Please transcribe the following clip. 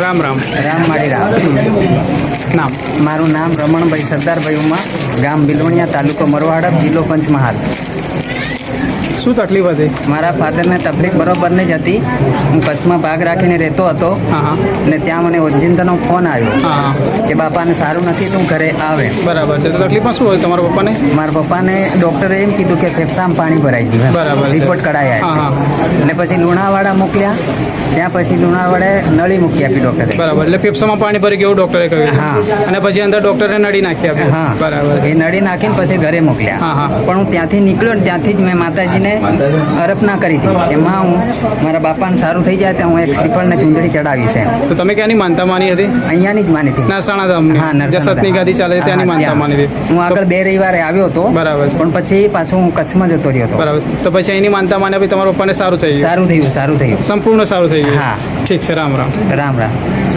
રામ રામ. રામ મારી રામ. નામ? મારું નામ રમણભાઈ સરદારભાઈ ઉમા ગામ બિલોણિયા તાલુકો મરવાડા જિલ્લો પંચમહાલ. શું તકલીફ હતી? મારા ફાધરને તકલીફ બરોબર નહીં જ હતી. હું કચ્છમાં ભાગ રાખીને રહેતો હતો હા હા. ને ત્યાં મને ઓજિંતાનો ફોન આવ્યો કે બાપાને સારું નથી તું ઘરે આવે. બરાબર છે. તો તકલીફમાં શું હોય તમારા પપ્પાને? મારા પપ્પાને ડૉક્ટરે એમ કીધું કે ફેફસામાં પાણી ભરાઈ ગયું બરાબર રિપોર્ટ કઢાયા એટલે પછી લુણાવાડા મોકલ્યા. ત્યાં પછી લુણાવાડે નળી મૂકી આપી ડૉક્ટરે. બરાબર. એટલે ફેફસામાં પાણી ભરી ગયું ડૉક્ટરે કહ્યું. હા. અને પછી અંદર ડૉક્ટરે નળી નાખી આપી. હા. બરાબર. એ નળી નાખીને પછી ઘરે મોકલ્યા. હા, હા. પણ હું ત્યાંથી નીકળ્યો ને ત્યાંથી જ મેં માતાજીને અર્પના કરી હતી. એમાં હું મારા બાપાને સારું થઈ જાય ત્યાં હું એક શ્રીફળને ચૂંટણી ચડાવી છે તો તમે ક્યાંની માનતા માની હતી? અહીંયાની જ માની હતી. નરસાણા ધામની હા, નરસાણા ગાદી ચાલે છે ત્યાંની માનતા માની હતી. હું આગળ બે રવિવારે આવ્યો હતો બરાબર પણ પછી પાછું હું કચ્છમાં જતો રહ્યો હતો. બરાબર. તો પછી અહીંની માનતા માની પછી તમારા પપ્પાને સારું થઈ ગયું? સારું થયું સારું થયું. સંપૂર્ણ સારું થઈ ગયું? હા. ઠીક છે રામ રામ. રામ રામ.